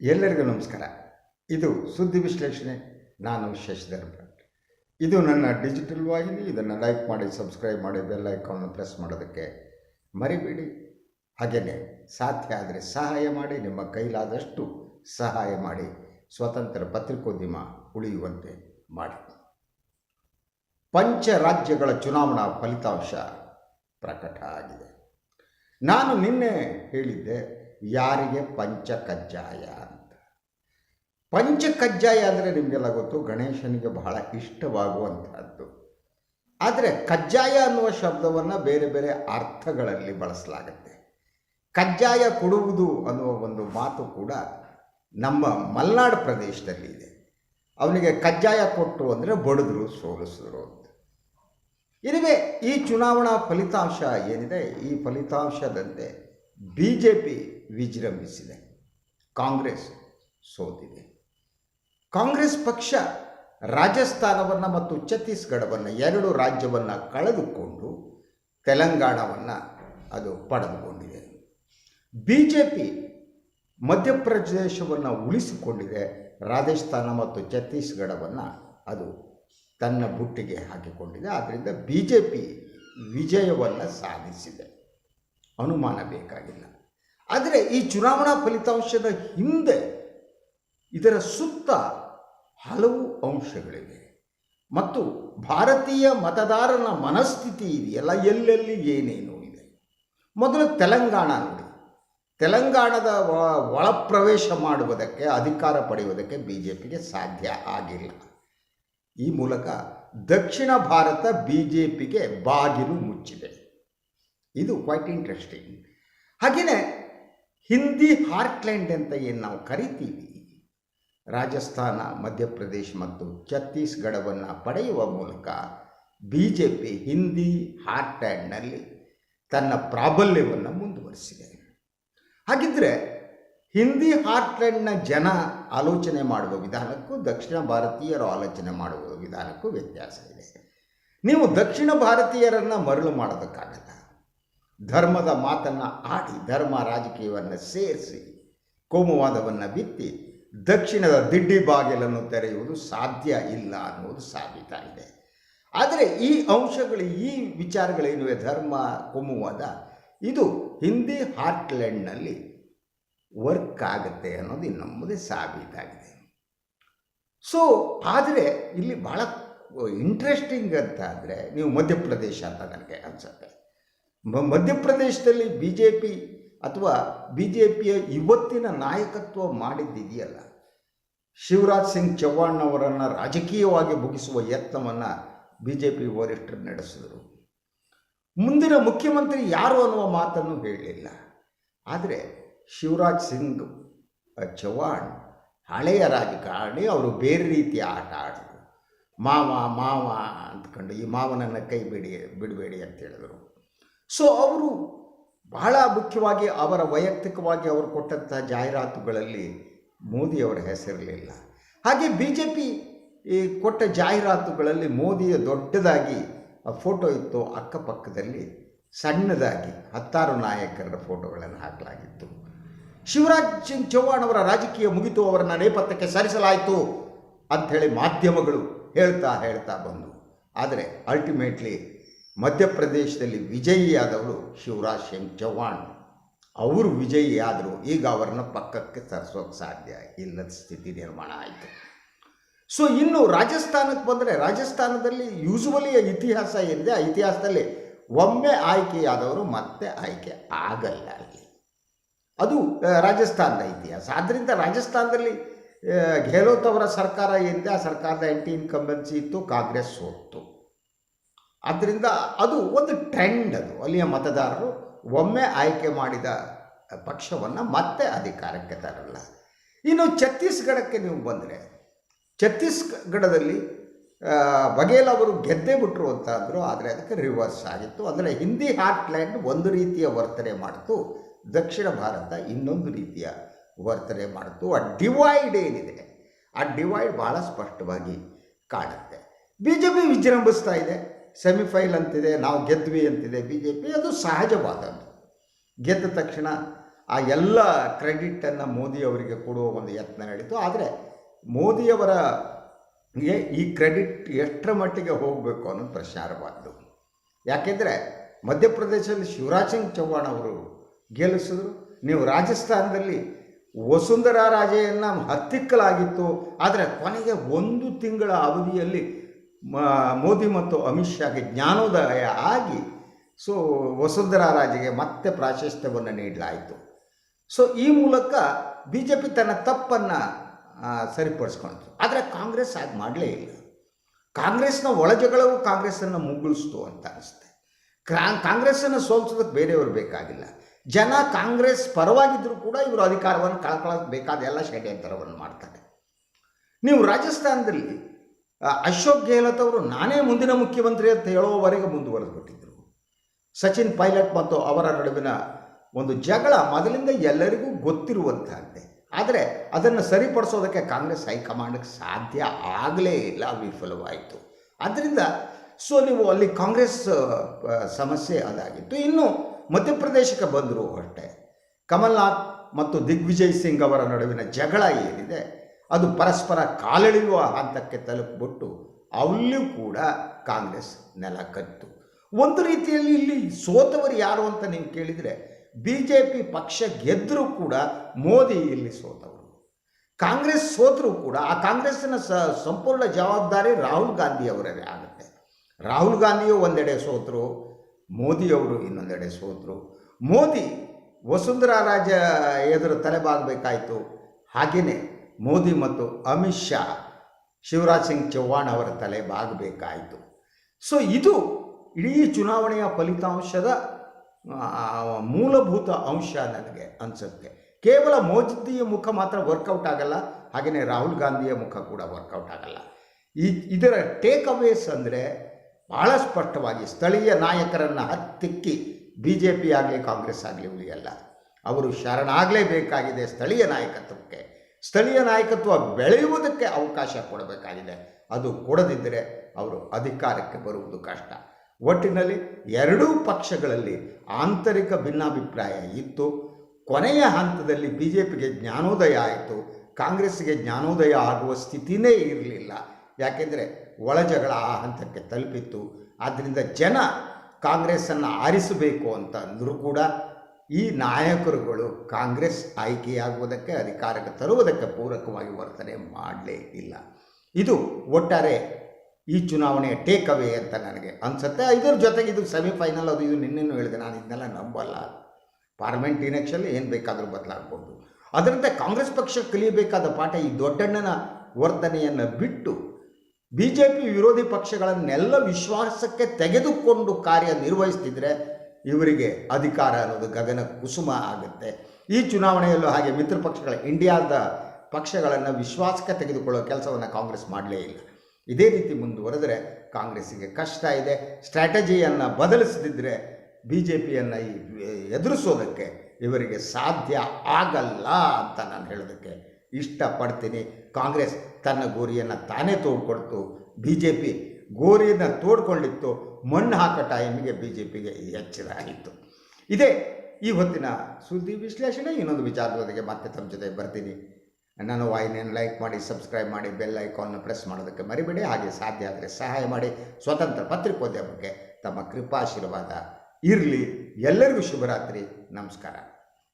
ಎಲ್ಲರಿಗೂ ನಮಸ್ಕಾರ. ಇದು ಸುದ್ದಿ ವಿಶ್ಲೇಷಣೆ. ನಾನು ಶಶಿಧರ್ ಭಟ್. ಇದು ನನ್ನ ಡಿಜಿಟಲ್ ವಾಹಿನಿ. ಇದನ್ನು ಲೈಕ್ ಮಾಡಿ, ಸಬ್ಸ್ಕ್ರೈಬ್ ಮಾಡಿ, ಬೆಲ್ ಐಕಾನ್ ಪ್ರೆಸ್ ಮಾಡೋದಕ್ಕೆ ಮರಿಬೇಡಿ. ಹಾಗೆಯೇ ಸಾಧ್ಯ ಆದರೆ ಸಹಾಯ ಮಾಡಿ, ನಿಮ್ಮ ಕೈಲಾದಷ್ಟು ಸಹಾಯ ಮಾಡಿ, ಸ್ವತಂತ್ರ ಪತ್ರಿಕೋದ್ಯಮ ಉಳಿಯುವಂತೆ ಮಾಡಿ. ಪಂಚ ರಾಜ್ಯಗಳ ಚುನಾವಣಾ ಫಲಿತಾಂಶ ಪ್ರಕಟ ಆಗಿದೆ. ನಾನು ನಿನ್ನೆ ಹೇಳಿದ್ದೆ ಯಾರಿಗೆ ಪಂಚ ಕಜ್ಜಾಯ ಅಂತ. ಪಂಚ ಕಜ್ಜಾಯ ಅಂದರೆ ನಿಮಗೆಲ್ಲ ಗೊತ್ತು, ಗಣೇಶನಿಗೆ ಬಹಳ ಇಷ್ಟವಾಗುವಂಥದ್ದು. ಆದರೆ ಕಜ್ಜಾಯ ಅನ್ನುವ ಶಬ್ದವನ್ನು ಬೇರೆ ಬೇರೆ ಅರ್ಥಗಳಲ್ಲಿ ಬಳಸಲಾಗುತ್ತೆ. ಕಜ್ಜಾಯ ಕೊಡುವುದು ಅನ್ನುವ ಒಂದು ಮಾತು ಕೂಡ ನಮ್ಮ ಮಲೆನಾಡು ಪ್ರದೇಶದಲ್ಲಿ ಇದೆ. ಅವನಿಗೆ ಕಜ್ಜಾಯ ಕೊಟ್ಟು ಅಂದರೆ ಬಡಿದ್ರು, ಸೋಲಿಸಿದ್ರು ಅಂತ. ಇನಿವೆ ಈ ಚುನಾವಣಾ ಫಲಿತಾಂಶ ಏನಿದೆ? ಈ ಫಲಿತಾಂಶದಂತೆ ಬಿ ಜೆ ಪಿ ವಿಜೃಂಭಿಸಿದೆ. ಕಾಂಗ್ರೆಸ್ ಸೋತಿದೆ. ಕಾಂಗ್ರೆಸ್ ಪಕ್ಷ ರಾಜಸ್ಥಾನವನ್ನು ಮತ್ತು ಛತ್ತೀಸ್ಗಢವನ್ನು ಎರಡು ರಾಜ್ಯವನ್ನು ಕಳೆದುಕೊಂಡು ತೆಲಂಗಾಣವನ್ನು ಅದು ಪಡೆದುಕೊಂಡಿದೆ. ಬಿ ಜೆ ಪಿ ಮಧ್ಯಪ್ರದೇಶವನ್ನು ಉಳಿಸಿಕೊಂಡಿದೆ. ರಾಜಸ್ಥಾನ ಮತ್ತು ಛತ್ತೀಸ್ಗಢವನ್ನು ಅದು ತನ್ನ ಬುಟ್ಟಿಗೆ ಹಾಕಿಕೊಂಡಿದೆ. ಆದ್ದರಿಂದ ಬಿ ಜೆ ಪಿ ವಿಜಯವನ್ನು ಸಾಧಿಸಿದೆ. ಅನುಮಾನ ಬೇಕಾಗಿಲ್ಲ. ಆದರೆ ಈ ಚುನಾವಣಾ ಫಲಿತಾಂಶದ ಹಿಂದೆ ಇದರ ಸುತ್ತ ಹಲವು ಅಂಶಗಳಿವೆ. ಮತ್ತು ಭಾರತೀಯ ಮತದಾರನ ಮನಸ್ಥಿತಿ ಇದೆಯಲ್ಲ, ಎಲ್ಲೆಲ್ಲಿ ಏನೇನು ಇದೆ? ಮೊದಲು ತೆಲಂಗಾಣ ನೋಡಿ. ತೆಲಂಗಾಣದ ಒಳಪ್ರವೇಶ ಮಾಡುವುದಕ್ಕೆ, ಅಧಿಕಾರ ಪಡೆಯುವುದಕ್ಕೆ ಬಿ ಜೆ ಪಿಗೆ ಸಾಧ್ಯ ಆಗಿಲ್ಲ. ಈ ಮೂಲಕ ದಕ್ಷಿಣ ಭಾರತ ಬಿ ಜೆ ಪಿಗೆ ಬಾಗಿಲು ಮುಚ್ಚಿದೆ. ಇದು ಕ್ವೈಟ್ ಇಂಟ್ರೆಸ್ಟಿಂಗ್ ಹಾಗೆಯೇ ಹಿಂದಿ ಹಾರ್ಟ್ಲ್ಯಾಂಡ್ ಅಂತ ಏನು ನಾವು ಕರಿತೀವಿ? ರಾಜಸ್ಥಾನ, ಮಧ್ಯಪ್ರದೇಶ ಮತ್ತು ಛತ್ತೀಸ್ಗಢವನ್ನು ಪಡೆಯುವ ಮೂಲಕ ಬಿ ಜೆ ಪಿ ಹಿಂದಿ ಹಾರ್ಟ್ಲ್ಯಾಂಡ್ನಲ್ಲಿ ತನ್ನ ಪ್ರಾಬಲ್ಯವನ್ನು ಮುಂದುವರಿಸಿದೆ. ಹಾಗಿದ್ದರೆ ಹಿಂದಿ ಹಾರ್ಟ್ಲ್ಯಾಂಡ್ನ ಜನ ಆಲೋಚನೆ ಮಾಡುವ ವಿಧಾನಕ್ಕೂ ದಕ್ಷಿಣ ಭಾರತೀಯರು ಆಲೋಚನೆ ಮಾಡುವ ವಿಧಾನಕ್ಕೂ ವ್ಯತ್ಯಾಸ ಇದೆ ನೀವು ದಕ್ಷಿಣ ಭಾರತೀಯರನ್ನು ಮರಳು ಮಾಡೋದಕ್ಕಾಗಲ್ಲ. ಧರ್ಮದ ಮಾತನ್ನು ಆಡಿ ಧರ್ಮ ರಾಜಕೀಯವನ್ನು ಸೇರಿಸಿ, ಕೋಮುವಾದವನ್ನು ಬಿತ್ತಿ, ದಕ್ಷಿಣದ ದಿಡ್ಡಿ ಬಾಗಿಲನ್ನು ತೆರೆಯುವುದು ಸಾಧ್ಯ ಇಲ್ಲ ಅನ್ನುವುದು ಸಾಬೀತಾಗಿದೆ ಆದರೆ ಈ ಅಂಶಗಳು, ಈ ವಿಚಾರಗಳೇನಿವೆ ಧರ್ಮ, ಕೋಮುವಾದ, ಇದು ಹಿಂದಿ ಹಾರ್ಟ್ಲ್ಯಾಂಡ್ನಲ್ಲಿ ವರ್ಕ್ ಆಗುತ್ತೆ ಅನ್ನೋದು ಇನ್ನೊಮ್ಮದೆ ಸಾಬೀತಾಗಿದೆ ಸೊ ಆದರೆ ಇಲ್ಲಿ ಭಾಳ ಇಂಟ್ರೆಸ್ಟಿಂಗ್ ಅಂತ ಆದರೆ, ನೀವು ಮಧ್ಯಪ್ರದೇಶ ಅಂತ ನನಗೆ ಅನಿಸುತ್ತೆ. ಮಧ್ಯಪ್ರದೇಶದಲ್ಲಿ ಬಿ ಜೆ ಪಿ ಅಥವಾ ಬಿ ಜೆ ಪಿಯ ಇವತ್ತಿನ ನಾಯಕತ್ವ ಮಾಡಿದ್ದಿದೆಯಲ್ಲ. ಶಿವರಾಜ್ ಸಿಂಗ್ ಚೌಹಾಣ್ ಅವರನ್ನು ರಾಜಕೀಯವಾಗಿ ಮುಗಿಸುವ ಯತ್ನವನ್ನು ಬಿ ಜೆ ಪಿ ವರಿಷ್ಠರು ನಡೆಸಿದರು. ಮುಂದಿನ ಮುಖ್ಯಮಂತ್ರಿ ಯಾರು ಅನ್ನುವ ಮಾತನ್ನು ಹೇಳಲಿಲ್ಲ ಆದರೆ ಶಿವರಾಜ್ ಸಿಂಗ್ ಚೌಹಾಣ್ ಹಳೆಯ ರಾಜಕಾರಣಿ, ಅವರು ಬೇರೆ ರೀತಿಯ ಆಟ ಆಡಿದರು. ಮಾವ ಮಾವ ಅಂದ್ಕೊಂಡು, ಈ ಮಾವನನ್ನು ಕೈ ಬಿಡಿ, ಬಿಡಬೇಡಿ ಅಂತ ಹೇಳಿದರು. ಸೊ ಅವರು ಬಹಳ ಮುಖ್ಯವಾಗಿ ಅವರ ವೈಯಕ್ತಿಕವಾಗಿ ಅವರು ಕೊಟ್ಟಂಥ ಜಾಹೀರಾತುಗಳಲ್ಲಿ ಮೋದಿಯವರ ಹೆಸರಿರಲಿಲ್ಲ. ಹಾಗೆ ಬಿ ಜೆ ಪಿ ಈ ಕೊಟ್ಟ ಜಾಹೀರಾತುಗಳಲ್ಲಿ ಮೋದಿಯ ದೊಡ್ಡದಾಗಿ ಫೋಟೋ ಇತ್ತು, ಅಕ್ಕಪಕ್ಕದಲ್ಲಿ ಸಣ್ಣದಾಗಿ ಹತ್ತಾರು ನಾಯಕರ ಫೋಟೋಗಳನ್ನು ಹಾಕಲಾಗಿತ್ತು. ಶಿವರಾಜ್ ಸಿಂಗ್ ಚೌಹಾಣ್ ಅವರ ರಾಜಕೀಯ ಮುಗಿತು, ಅವರನ್ನು ನೇಪಥ್ಯಕ್ಕೆ ಸರಿಸಲಾಯಿತು ಅಂಥೇಳಿ ಮಾಧ್ಯಮಗಳು ಹೇಳ್ತಾ ಹೇಳ್ತಾ ಬಂದು. ಆದರೆ ಅಲ್ಟಿಮೇಟ್ಲಿ ಮಧ್ಯಪ್ರದೇಶದಲ್ಲಿ ವಿಜಯಿಯಾದವರು ಶಿವರಾಜ್ ಸಿಂಗ್ ಚೌಹಾಣ್. ಅವರು ವಿಜಯಿಯಾದರು ಈಗ ಅವರನ್ನು ಪಕ್ಕಕ್ಕೆ ತರಿಸೋಕೆ ಸಾಧ್ಯ ಇಲ್ಲದ ಸ್ಥಿತಿ ನಿರ್ಮಾಣ ಆಯಿತು. ಸೊ ಇನ್ನು ರಾಜಸ್ಥಾನಕ್ಕೆ ಬಂದರೆ ರಾಜಸ್ಥಾನದಲ್ಲಿ ಯೂಸುವಲಿ ಇತಿಹಾಸ ಏನಿದೆ ಆ ಇತಿಹಾಸದಲ್ಲಿ ಒಮ್ಮೆ ಆಯ್ಕೆಯಾದವರು ಮತ್ತೆ ಆಯ್ಕೆ ಆಗಲ್ಲ ಅಲ್ಲಿ. ಅದು ರಾಜಸ್ಥಾನದ ಇತಿಹಾಸ. ಆದ್ದರಿಂದ ರಾಜಸ್ಥಾನದಲ್ಲಿ ಗೆಹ್ಲೋತ್ ಅವರ ಸರ್ಕಾರ ಏನಿದೆ ಆ ಸರ್ಕಾರದ ಆ್ಯಂಟಿ ಇನ್ಕಂಬೆನ್ಸಿ ಇತ್ತು, ಕಾಂಗ್ರೆಸ್ ಸೋತ್ತು. ಆದ್ದರಿಂದ ಅದು ಒಂದು ಟ್ರೆಂಡ್ ಅದು. ಅಲ್ಲಿಯ ಮತದಾರರು ಒಮ್ಮೆ ಆಯ್ಕೆ ಮಾಡಿದ ಪಕ್ಷವನ್ನು ಮತ್ತೆ ಅಧಿಕಾರಕ್ಕೆ ತರಲ್ಲ. ಇನ್ನು ಛತ್ತೀಸ್ಗಢಕ್ಕೆ ನೀವು ಬಂದರೆ, ಛತ್ತೀಸ್ಗಢದಲ್ಲಿ ಬಘೇಲ್ ಅವರು ಗೆದ್ದೇ ಬಿಟ್ರು ಅಂತ ಅಂದರು, ಆದರೆ ಅದಕ್ಕೆ ರಿವರ್ಸ್ ಆಗಿತ್ತು. ಅಂದರೆ ಹಿಂದಿ ಹಾರ್ಟ್ಲ್ಯಾಂಡ್ ಒಂದು ರೀತಿಯ ವರ್ತನೆ ಮಾಡಿತು. ದಕ್ಷಿಣ ಭಾರತ ಇನ್ನೊಂದು ರೀತಿಯ ವರ್ತನೆ ಮಾಡಿತು. ಆ ಡಿವೈಡ್ ಏನಿದೆ? ಆ ಡಿವೈಡ್ ಭಾಳ ಸ್ಪಷ್ಟವಾಗಿ ಕಾಣುತ್ತೆ. ಬಿ ಜೆ ಪಿ ವಿಜೃಂಭಿಸ್ತಾ ಇದೆ. ಸೆಮಿಫೈಲ್ ಅಂತಿದೆ, ನಾವು ಗೆದ್ವಿ ಅಂತಿದೆ ಬಿ ಜೆ ಪಿ ಅದು ಸಹಜವಾದದ್ದು. ಗೆದ್ದ ತಕ್ಷಣ ಆ ಎಲ್ಲ ಕ್ರೆಡಿಟನ್ನು ಮೋದಿ ಅವರಿಗೆ ಕೊಡುವ ಒಂದು ಯತ್ನ ನಡೀತು. ಆದರೆ ಮೋದಿಯವರ ಈ ಕ್ರೆಡಿಟ್ ಎಷ್ಟರ ಮಟ್ಟಿಗೆ ಹೋಗಬೇಕು ಅನ್ನೋದು ಪ್ರಶ್ನಾರ್ಹವಾದ್ದು. ಯಾಕೆಂದರೆ ಮಧ್ಯಪ್ರದೇಶದಲ್ಲಿ ಶಿವರಾಜ್ ಸಿಂಗ್ ಚೌಹಾಣ್ ಅವರು ಗೆಲ್ಲಿಸಿದ್ರು. ನೀವು ರಾಜಸ್ಥಾನದಲ್ಲಿ ವಸುಂಧರಾ ರಾಜೆಯನ್ನು ಹತ್ತಿಕ್ಕಲಾಗಿತ್ತು. ಆದರೆ ಕೊನೆಗೆ ಒಂದು ತಿಂಗಳ ಅವಧಿಯಲ್ಲಿ ಮೋದಿ ಮತ್ತು ಅಮಿತ್ ಶಾಗೆ ಜ್ಞಾನೋದಯ ಆಗಿ, ಸೊ ವಸುಂಧರಾ ರಾಜೆಗೆ ಮತ್ತೆ ಪ್ರಾಶಸ್ತ್ಯವನ್ನು ನೀಡಲಾಯಿತು. ಸೊ ಈ ಮೂಲಕ ಬಿ ಜೆ ಪಿ ತನ್ನ ತಪ್ಪನ್ನು ಸರಿಪಡಿಸ್ಕೊಳ್ತು ಆದರೆ ಕಾಂಗ್ರೆಸ್ ಹಾಗೆ ಮಾಡಲೇ ಇಲ್ಲ. ಕಾಂಗ್ರೆಸ್ನ ಒಳಜಗಳವು ಕಾಂಗ್ರೆಸ್ಸನ್ನು ಮುಗುಳಿಸ್ತು ಅಂತ ಅನಿಸುತ್ತೆ. ಕಾಂಗ್ರೆಸ್ಸನ್ನು ಸೋಲ್ಸೋದಕ್ಕೆ ಬೇರೆಯವರು ಬೇಕಾಗಿಲ್ಲ. ಜನ ಕಾಂಗ್ರೆಸ್ ಪರವಾಗಿದ್ದರೂ ಕೂಡ ಇವರು ಅಧಿಕಾರವನ್ನು ಕಳ್ಕೊಳ್ಳೋಕೆ ಬೇಕಾದ ಎಲ್ಲ ಷಡ್ಯಂತರವನ್ನು ಮಾಡ್ತಾರೆ. ನೀವು ರಾಜಸ್ಥಾನದಲ್ಲಿ ಅಶೋಕ್ ಗೆಹ್ಲೋತ್ ಅವರು, ನಾನೇ ಮುಂದಿನ ಮುಖ್ಯಮಂತ್ರಿ ಅಂತ ಹೇಳುವವರೆಗೆ ಮುಂದುವರೆದುಬಿಟ್ಟಿದ್ದರು ಸಚಿನ್ ಪೈಲಟ್ ಮತ್ತು ಅವರ ನಡುವಿನ ಒಂದು ಜಗಳ ಮೊದಲಿಂದ ಎಲ್ಲರಿಗೂ ಗೊತ್ತಿರುವಂತಹದ್ದೇ. ಆದರೆ ಅದನ್ನು ಸರಿಪಡಿಸೋದಕ್ಕೆ ಕಾಂಗ್ರೆಸ್ ಹೈಕಮಾಂಡ್ಗೆ ಸಾಧ್ಯ ಆಗಲೇ ಇಲ್ಲ, ವಿಫಲವಾಯಿತು. ಆದ್ದರಿಂದ ಸೊ ನೀವು ಅಲ್ಲಿ ಕಾಂಗ್ರೆಸ್ ಸಮಸ್ಯೆ ಅದಾಗಿತ್ತು. ಇನ್ನು ಮಧ್ಯಪ್ರದೇಶಕ್ಕೆ ಬಂದರು ಹೊಟ್ಟೆ ಕಮಲ್ನಾಥ್ ಮತ್ತು ದಿಗ್ವಿಜಯ್ ಸಿಂಗ್ ಅವರ ನಡುವಿನ ಜಗಳ ಏನಿದೆ ಅದು ಪರಸ್ಪರ ಕಾಲೆಳೆಯುವ ಹಂತಕ್ಕೆ ತಲುಪಿಬಿಟ್ಟು ಅಲ್ಲೂ ಕೂಡ ಕಾಂಗ್ರೆಸ್ ನೆಲ ಕತ್ತು. ಒಂದು ರೀತಿಯಲ್ಲಿ ಇಲ್ಲಿ ಸೋತವರು ಯಾರು ಅಂತ ನೀವು ಕೇಳಿದರೆ ಬಿ ಜೆ ಪಿ ಪಕ್ಷ ಗೆದ್ದರೂ ಕೂಡ ಮೋದಿ ಇಲ್ಲಿ ಸೋತವರು. ಕಾಂಗ್ರೆಸ್ ಸೋತರೂ ಕೂಡ ಆ ಕಾಂಗ್ರೆಸ್ಸಿನ ಸ ಸಂಪೂರ್ಣ ಜವಾಬ್ದಾರಿ ರಾಹುಲ್ ಗಾಂಧಿ ಅವರದೇ ಆಗುತ್ತೆ. ರಾಹುಲ್ ಗಾಂಧಿಯು ಒಂದೆಡೆ ಸೋತರು, ಮೋದಿಯವರು ಇನ್ನೊಂದೆಡೆ ಸೋತರು. ಮೋದಿ ವಸುಂಧರಾ ರಾಜ ಎದುರು ತಲೆಬಾಗಬೇಕಾಯಿತು. ಹಾಗೆಯೇ ಮೋದಿ ಮತ್ತು ಅಮಿತ್ ಶಾ ಶಿವರಾಜ್ ಸಿಂಗ್ ಚೌಹಾಣ್ ಅವರ ತಲೆ ಬಾಗಬೇಕಾಯಿತು. ಸೊ ಇದು ಇಡೀ ಚುನಾವಣೆಯ ಫಲಿತಾಂಶದ ಮೂಲಭೂತ ಅಂಶ ನನಗೆ ಅನಿಸುತ್ತೆ. ಕೇವಲ ಮೋದಿಯ ಮುಖ ಮಾತ್ರ ವರ್ಕೌಟ್ ಆಗಲ್ಲ ಹಾಗೆಯೇ ರಾಹುಲ್ ಗಾಂಧಿಯ ಮುಖ ಕೂಡ ವರ್ಕೌಟ್ ಆಗಲ್ಲ. ಇದರ ಟೇಕ್ ಅವೇಸ್ ಅಂದರೆ ಭಾಳ ಸ್ಪಷ್ಟವಾಗಿ ಸ್ಥಳೀಯ ನಾಯಕರನ್ನು ಹತ್ತಿಕ್ಕಿ ಬಿ ಜೆ ಪಿ ಆಗಲಿ, ಕಾಂಗ್ರೆಸ್ ಆಗಲಿ ಉಳಿಯಲ್ಲ. ಅವರು ಶರಣಾಗಲೇಬೇಕಾಗಿದೆ ಸ್ಥಳೀಯ ನಾಯಕತ್ವಕ್ಕೆ. ಸ್ಥಳೀಯ ನಾಯಕತ್ವ ಬೆಳೆಯುವುದಕ್ಕೆ ಅವಕಾಶ ಕೊಡಬೇಕಾಗಿದೆ. ಅದು ಕೊಡದಿದ್ದರೆ ಅವರು ಅಧಿಕಾರಕ್ಕೆ ಬರುವುದು ಕಷ್ಟ. ಒಟ್ಟಿನಲ್ಲಿ ಎರಡೂ ಪಕ್ಷಗಳಲ್ಲಿ ಆಂತರಿಕ ಭಿನ್ನಾಭಿಪ್ರಾಯ ಇತ್ತು. ಕೊನೆಯ ಹಂತದಲ್ಲಿ ಬಿ ಜೆ ಪಿಗೆ ಜ್ಞಾನೋದಯ ಆಯಿತು. ಕಾಂಗ್ರೆಸ್ಗೆ ಜ್ಞಾನೋದಯ ಆಗುವ ಸ್ಥಿತಿನೇ ಇರಲಿಲ್ಲ. ಯಾಕೆಂದರೆ ಒಳಜಗಳ ಆ ಹಂತಕ್ಕೆ ತಲುಪಿತ್ತು. ಆದ್ದರಿಂದ ಜನ ಕಾಂಗ್ರೆಸ್ಸನ್ನು ಆರಿಸಬೇಕು ಅಂತ ಅಂದರೂ ಕೂಡ ಈ ನಾಯಕರುಗಳು ಕಾಂಗ್ರೆಸ್ ಆಯ್ಕೆಯಾಗುವುದಕ್ಕೆ, ಅಧಿಕಾರಕ್ಕೆ ತರುವುದಕ್ಕೆ ಪೂರಕವಾಗಿ ವರ್ತನೆ ಮಾಡಲೇ ಇಲ್ಲ. ಇದು ಒಟ್ಟಾರೆ ಈ ಚುನಾವಣೆಯ ಟೇಕ್ ಅವೇ ಅಂತ ನನಗೆ ಅನಿಸುತ್ತೆ. ಇದರ ಜೊತೆಗೆ ಇದು ಸೆಮಿಫೈನಲ್ ಅದು, ಇದು ನಿನ್ನೆನೂ ಹೇಳಿದೆ, ನಾನು ಇದನ್ನೆಲ್ಲ ನಂಬಲ್ಲ. ಪಾರ್ಲಿಮೆಂಟ್ ಇಲೆಕ್ಷನ್ ಏನು ಬೇಕಾದರೂ ಬದಲಾಗ್ಬೋದು. ಅದರಂತೆ ಕಾಂಗ್ರೆಸ್ ಪಕ್ಷ ಕಲಿಯಬೇಕಾದ ಪಾಠ, ಈ ದೊಡ್ಡಣ್ಣನ ವರ್ತನೆಯನ್ನು ಬಿಟ್ಟು ಬಿ ಜೆ ಪಿ ವಿರೋಧಿ ಪಕ್ಷಗಳನ್ನೆಲ್ಲ ವಿಶ್ವಾಸಕ್ಕೆ ತೆಗೆದುಕೊಂಡು ಕಾರ್ಯ ನಿರ್ವಹಿಸ್ತಿದ್ರೆ ಇವರಿಗೆ ಅಧಿಕಾರ ಅನ್ನೋದು ಗಗನ ಕುಸುಮ ಆಗುತ್ತೆ. ಈ ಚುನಾವಣೆಯಲ್ಲೂ ಹಾಗೆ ಮಿತ್ರ ಪಕ್ಷಗಳ, ಇಂಡಿಯಾದ ಪಕ್ಷಗಳನ್ನು ವಿಶ್ವಾಸಕ್ಕೆ ತೆಗೆದುಕೊಳ್ಳೋ ಕೆಲಸವನ್ನು ಕಾಂಗ್ರೆಸ್ ಮಾಡಲೇ ಇಲ್ಲ. ಇದೇ ರೀತಿ ಮುಂದುವರೆದರೆ ಕಾಂಗ್ರೆಸ್ಸಿಗೆ ಕಷ್ಟ ಇದೆ. ಸ್ಟ್ರಾಟಜಿಯನ್ನು ಬದಲಿಸದಿದ್ದರೆ ಬಿ ಜೆ ಪಿಯನ್ನು ಎದುರಿಸೋದಕ್ಕೆ ಇವರಿಗೆ ಸಾಧ್ಯ ಆಗಲ್ಲ ಅಂತ ನಾನು ಹೇಳೋದಕ್ಕೆ ಇಷ್ಟಪಡ್ತೀನಿ. ಕಾಂಗ್ರೆಸ್ ತನ್ನ ಗೋರಿಯನ್ನು ತಾನೇ ತೋಡ್ಕೊಡ್ತು. ಬಿ ಜೆ ಪಿ ಗೋರಿಯನ್ನು ತೋಡ್ಕೊಂಡಿತ್ತು. ಮಣ್ಣು ಹಾಕೋ ಟೈಮಿಗೆ ಬಿ ಜೆ ಪಿಗೆ ಎಚ್ಚರ ಆಯಿತು. ಇದೇ, ಈ ಹೊತ್ತಿನ ಸುದ್ದಿ ವಿಶ್ಲೇಷಣೆ, ಇನ್ನೊಂದು ವಿಚಾರದೊಂದಿಗೆ ಮತ್ತೆ ತಮ್ಮ ಜೊತೆ ಬರ್ತೀನಿ. ನನ್ನ ವಾಹಿನಿಯನ್ನು ಲೈಕ್ ಮಾಡಿ, ಸಬ್ಸ್ಕ್ರೈಬ್ ಮಾಡಿ, ಬೆಲ್ ಐಕಾನ್ನ ಪ್ರೆಸ್ ಮಾಡೋದಕ್ಕೆ ಮರಿಬೇಡಿ. ಹಾಗೆ ಸಾಧ್ಯ ಆದರೆ ಸಹಾಯ ಮಾಡಿ. ಸ್ವತಂತ್ರ ಪತ್ರಿಕೋದ್ಯಮಕ್ಕೆ ತಮ್ಮ ಕೃಪಾಶೀರ್ವಾದ ಇರಲಿ. ಎಲ್ಲರಿಗೂ ಶುಭರಾತ್ರಿ. ನಮಸ್ಕಾರ.